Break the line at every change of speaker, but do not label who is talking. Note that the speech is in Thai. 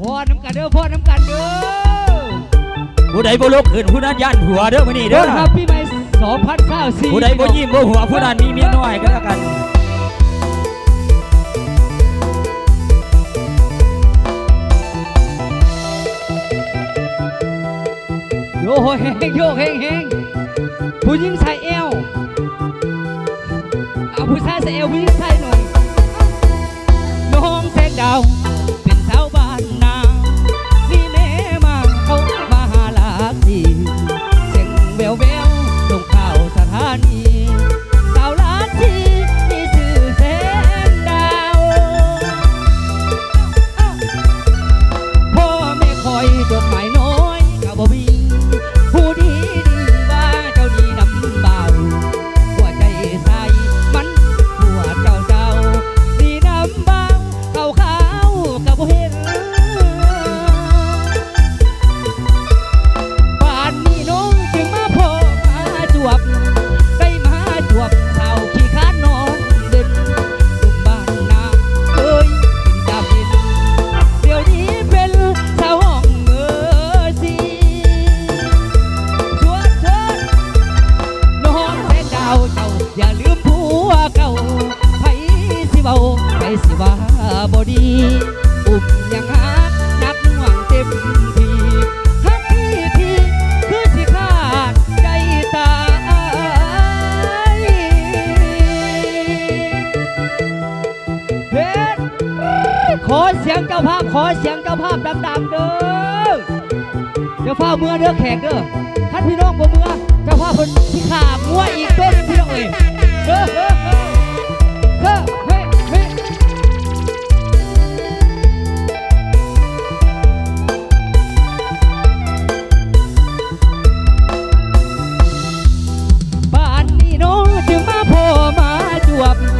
พ่อน้ำกันเด้อพ่อน้ำกันเด้อ
ผู้ใดบ่ลุกขึ้นผู้นั้นยันหัวเด้อมื้อนี้
เด้
เด้
อ
อ
ครับพี่ใหม่2024
ผู้ใดบ่ยิ้มบ่หัวผู้นั้นมีเมียน้อยก็แล้วกัน
โยเฮงโยเฮงเฮงผู้หญิงใส่เอวเอาผู้ชายใส่เอวผู้หญิงใส่หน่อยน้องแสงดาว บาไผสิว่าบ่ดีอุ้มยังหักนักหวังเต็มทีฮักพี่ที่คือสิขาดใจตายเฮ็ดขอเสียงเจ้าภาพขอเสียงเจ้าภาพดังๆเด้อเดี๋ยวฟ้าเมื่อเด้อแขกเด้อท่านพี่น้องบ่เมื่อเจ้าภาพเพิ่นที่ขามัวอีกเด้อพี่น้องเอ้ยเด้อ up.